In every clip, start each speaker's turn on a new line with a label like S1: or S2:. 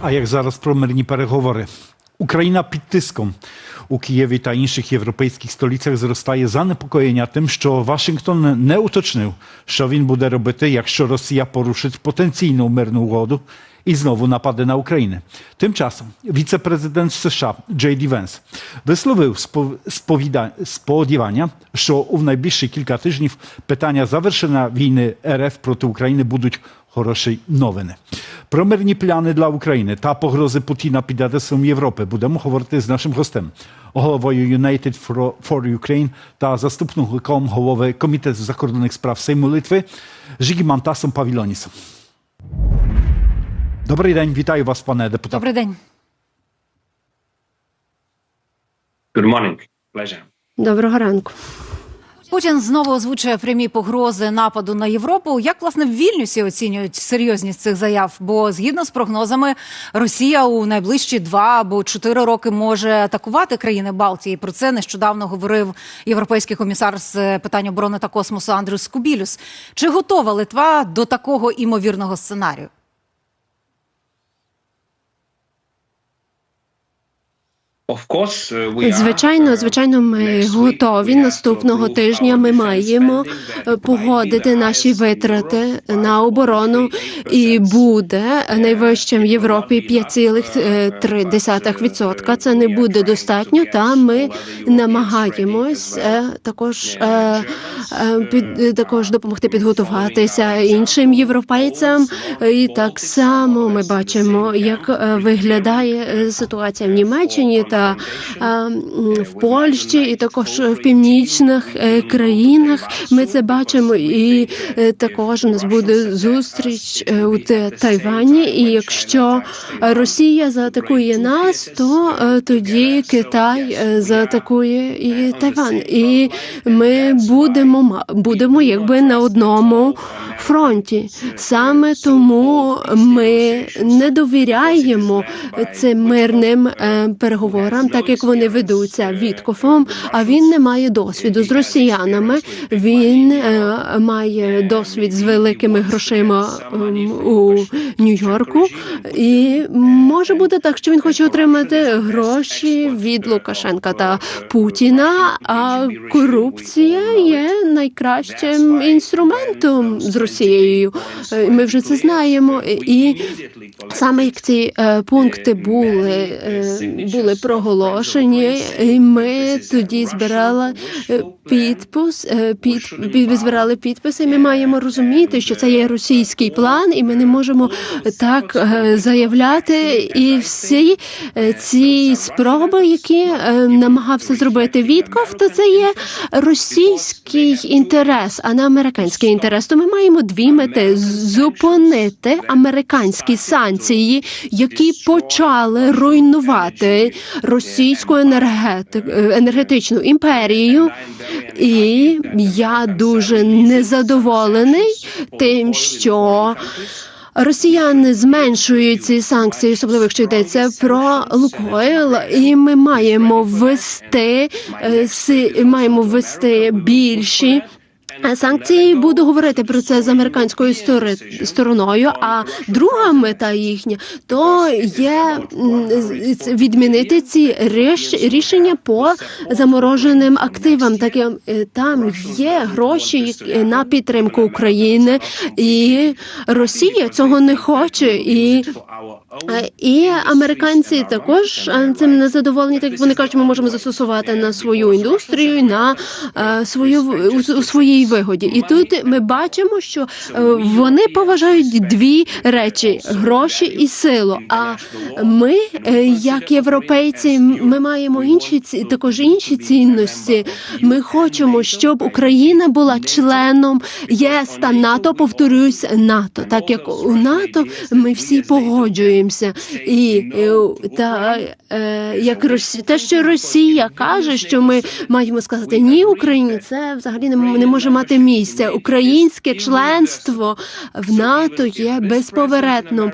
S1: А як зараз про мирні переговори? Україна під тиском у Києві та інших європейських столицях зростає занепокоєння тим, що Вашингтон не уточнив, що він буде робити, якщо Росія порушить потенційну мирну угоду знову нападе на Україну. Тим часом віце-президент США Джей Ді Венс висловив сподівання, що у найближчі кілька тижнів питання завершення війни РФ проти України будуть хороші новини. Про мирні плани для України та погрози Путіна під адресом Європи будемо говорити з нашим гостем, головою United for Ukraine та заступником голови Комітету закордонних справ Сейму Литви Жігімантасом Павілонісом. Добрий день, вітаю вас, пане депутат.
S2: Добрий день.
S3: Good morning. Pleasure.
S4: Доброго ранку.
S2: Путін знову озвучує прямі погрози нападу на Європу. Як власне в Вільнюсі оцінюють серйозність цих заяв? Бо згідно з прогнозами, Росія у найближчі два або чотири роки може атакувати країни Балтії. Про це нещодавно говорив європейський комісар з питань оборони та космосу Андрюс Кубілюс. Чи готова Литва до такого імовірного сценарію?
S4: Звичайно,
S3: uh,
S4: звичайно, ми готові. Наступного тижня ми маємо погодити наші витрати на оборону, і буде найвищим в Європі 5,3%. Це не буде достатньо. Та ми намагаємось е, також е, е, під також допомогти підготуватися іншим європейцям. І так само ми бачимо, як виглядає ситуація в Німеччині та в Польщі, і також в північних е, країнах. Ми це бачимо, і е, також у нас буде зустріч е, у Тайвані. І якщо Росія заатакує нас, то тоді Китай заатакує і Тайван. І ми будемо будемо якби на одному фронті. Саме тому ми не довіряємо цим мирним е, переговорам, так як вони ведуться Віткофом. А він не має досвіду з росіянами. Він е, має досвід з великими грошима ем, у Нью-Йорку, і може бути так, що він хоче отримати гроші від Лукашенка та Путіна. А корупція є найкращим інструментом з Росією. Е, Ми вже це знаємо. І саме як ці е, пункти були, е, були проголошені, і ми тоді збирали е, підпис, е, під, під, збирали підписи. Ми маємо розуміти, що це є російський план, і ми не можемо так е, заявляти. І всі ці спроби, які намагався зробити Вітков, то це є російський інтерес, а не американський інтерес. То ми маємо дві мети: зупинити американські санкції, які почали руйнувати російську енергетику енергетичну імперію. І я дуже незадоволений тим, що Росіяни зменшують ці санкції, особливо якщо йдеться про Лукойл, і ми маємо ввести е, маємо ввести більші. Санкції буду говорити про це з американською стороною. А друга мета їхня то є відмінити ці ріш- рішення по замороженим активам. Так як, е, там є гроші на підтримку України, і Росія цього не хоче. І І американці також е, цим не задоволені, так вони кажуть, ми можемо застосувати на свою індустрію, на е, свою у своїй вигоді. І тут ми бачимо, що е, вони поважають дві речі: гроші і силу. А ми, е, як європейці, ми маємо інші також інші цінності. Ми хочемо, щоб Україна була членом ЄС та НАТО. Повторюсь, НАТО, так як у НАТО ми всі погоджуємося. І е, та як Росія, те, що Росія каже, що ми маємо сказати ні Україні, це взагалі не, не може мати місця. Українське членство в НАТО є безповоротним.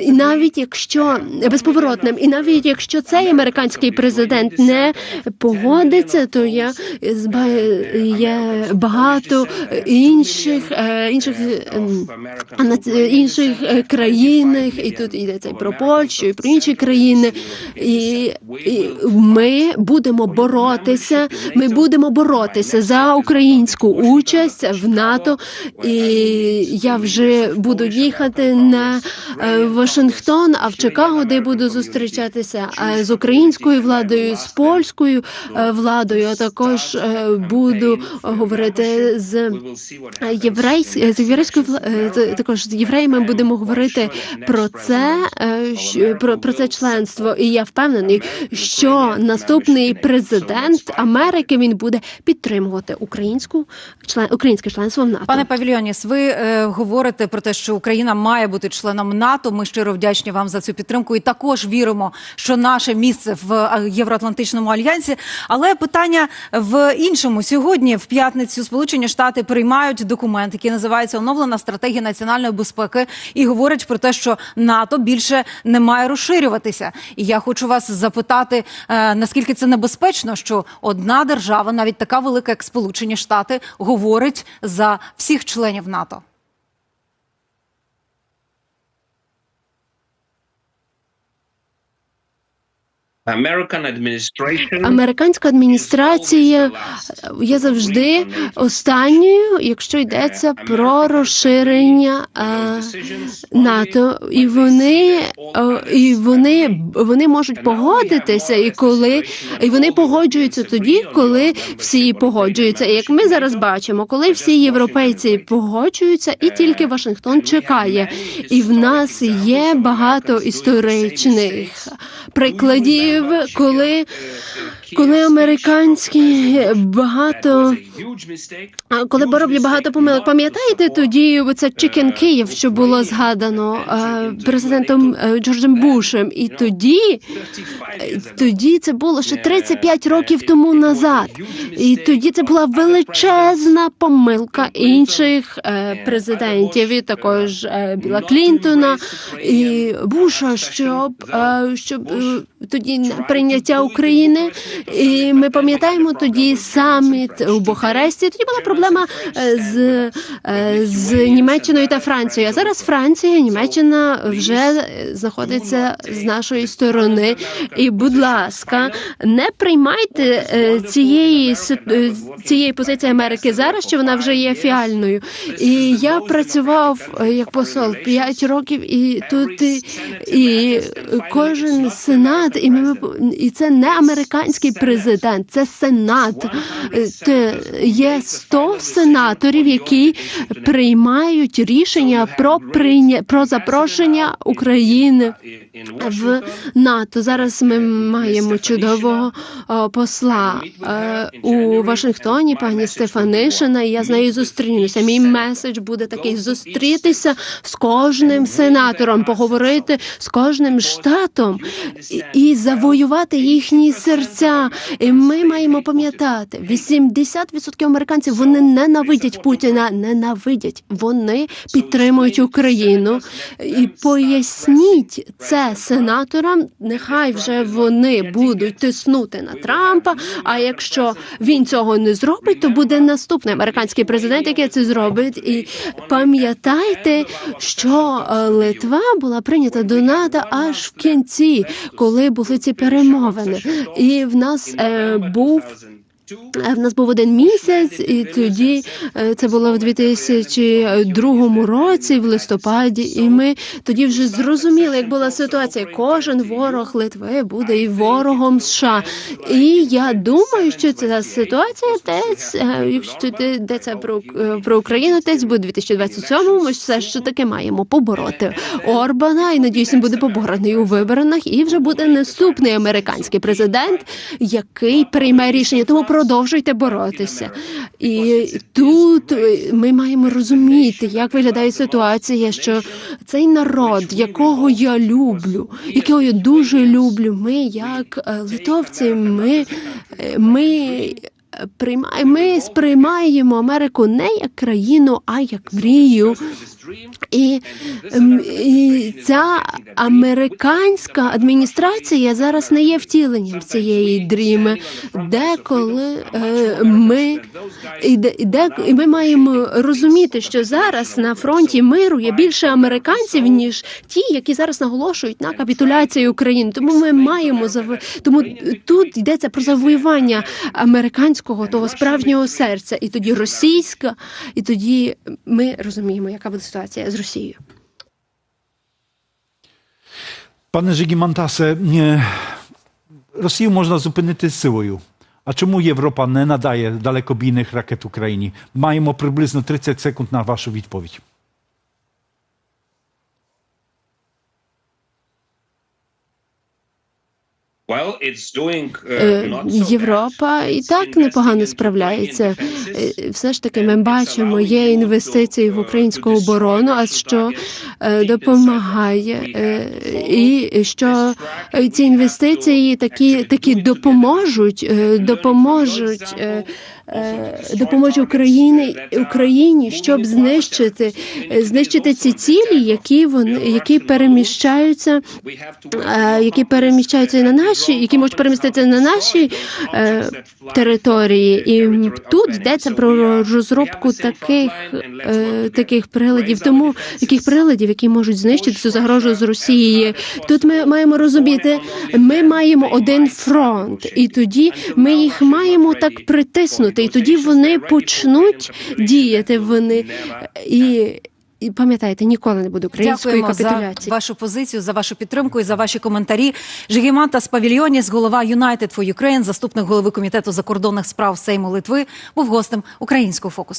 S4: І навіть якщо безповоротним, і навіть якщо цей американський президент не погодиться, то зба- є багато інших е, інших ем, інших е, країнах, і тут йдеться і про Польщу, і про інші країни. І, і ми будемо боротися. Ми будемо боротися за українську участь в НАТО. І я вже буду їхати на е, Вашингтон, а в Чикаго, де буду зустрічатися е, з українською владою, з польською е, владою. А також е, буду говорити з єврейсь з єврейською також з євреями будемо говорити про це, про, про це членство. І я впевнений, що наступний президент Америки він буде підтримувати українську член українське членство в НАТО.
S2: Пане Павільйоніс, ви е, говорите про те, що Україна має бути членом НАТО. Ми щиро вдячні вам за цю підтримку і також віримо, що наше місце в е, Євроатлантичному альянсі. Але питання в іншому сьогодні, в п'ятницю, Сполучені Штати приймають документ, який називається оновлена стратегія національної безпеки, і говорять про те, що НАТО більше не має розширюватися. І я хочу вас запитати, е, наскільки це небезпечно, що одна держава, навіть така велика, як Сполучені Штати, говорить за всіх членів НАТО.
S4: Американська адміністрація є завжди останньою, якщо йдеться про розширення е, НАТО, і вони е, і вони вони можуть погодитися, і коли і вони погоджуються тоді, коли всі погоджуються. І як ми зараз бачимо, коли всі європейці погоджуються, і тільки Вашингтон чекає, і в нас є багато історичних прикладів, коли коли американські багато коли роблять багато помилок, пам'ятаєте тоді це Чикен Київ, що було згадано президентом е, Джорджем Бушем, і тоді, е, тоді це було ще 35 років тому назад. І тоді це була величезна помилка інших е, президентів, і також е, Біла Клінтона і Буша, щоб, щоб тоді прийняття України. І ми пам'ятаємо тоді саміт у Бухаресті. Тоді була проблема е, з, е, з Німеччиною та Францією. А зараз Франція, Німеччина вже знаходиться з нашої сторони. І, будь ласка, не приймайте е, цієї цієї позиції Америки зараз, що вона вже є фіальною. І я працював як посол 5 років, і тут і, і кожен сенат, і ми і це не американський президент, це сенат. Є 100 сенаторів, які приймають рішення про прийня про запрошення України в НАТО. Зараз ми маємо чудового посла е, у Вашингтоні, пані Стефанишина. І я з нею зустрінуся. Мій меседж буде такий: зустрітися з кожним сенатором, поговорити з кожним штатом і завоювати їхні серця. І ми маємо пам'ятати, 80% американців вони ненавидять Путіна, ненавидять. Вони підтримують Україну. І поясніть це сенаторам. Нехай вже вони будуть тиснути на Трампа. А якщо він цього не зробить, то буде наступний американський президент, який це зробить. І пам'ятайте, що е, Литва була прийнята до НАТО аж в кінці, коли були ці перемовини. І в нас е, був Е, В нас був один місяць, і тоді е, це було в 2002 році, в листопаді, і ми тоді вже зрозуміли, як була ситуація. Кожен ворог Литви буде і ворогом США. І я думаю, що ця ситуація теж, е, якщо йдеться про, е, про Україну, теж буде 2027-му. Ми все ж таки маємо побороти Орбана, і надіюсь, він буде поборений у виборах, і вже буде наступний американський президент, який прийме рішення. Тому продовжуйте боротися. І тут ми маємо розуміти, як виглядає ситуація, що цей народ, якого я люблю, якого я дуже люблю, ми як е, литовці, ми, е, ми приймає, ми сприймаємо Америку не як країну, а як мрію. І, ем, і ця американська адміністрація зараз не є втіленням цієї дріми, деколи е, ми і, де, і, ми маємо розуміти, що зараз на фронті миру є більше американців ніж ті, які зараз наголошують на капітуляції України. Тому ми маємо тому тут йдеться про завоювання американського того справжнього серця, і тоді російська, і тоді ми розуміємо, яка буде ситуація з Росією.
S1: Пане Жигімантасе, е, Росію можна зупинити силою. А чому Європа не надає далекобійних ракет Україні? Маємо приблизно 30 секунд на вашу відповідь.
S4: Європа
S3: bad.
S4: і
S3: It's
S4: так непогано справляється. Е, Все ж таки, ми бачимо, є інвестиції в українську оборону, а що е, допомагає, е, і що е, ці інвестиції такі, такі допоможуть, е, допоможуть. Е, е, Допоможе Україні Україні, щоб знищити знищити ці цілі, які вони які переміщаються е, які переміщаються на наші, які можуть переміститися на наші території. І тут йдеться про розробку таких, таких приладів, тому таких приладів, які можуть знищити цю загрожу з Росії. Тут ми маємо розуміти, ми маємо один фронт, і тоді ми їх маємо так притиснути, і тоді вони почнуть діяти. Вони і. І пам'ятаєте, ніколи не буде української
S2: Дякуємо за
S4: капітуляції.
S2: вашу позицію, за вашу підтримку і за ваші коментарі. Жигіманта Спавільйоніс, голова United for Ukraine, заступник голови комітету закордонних справ Сейму Литви, був гостем українського фокусу.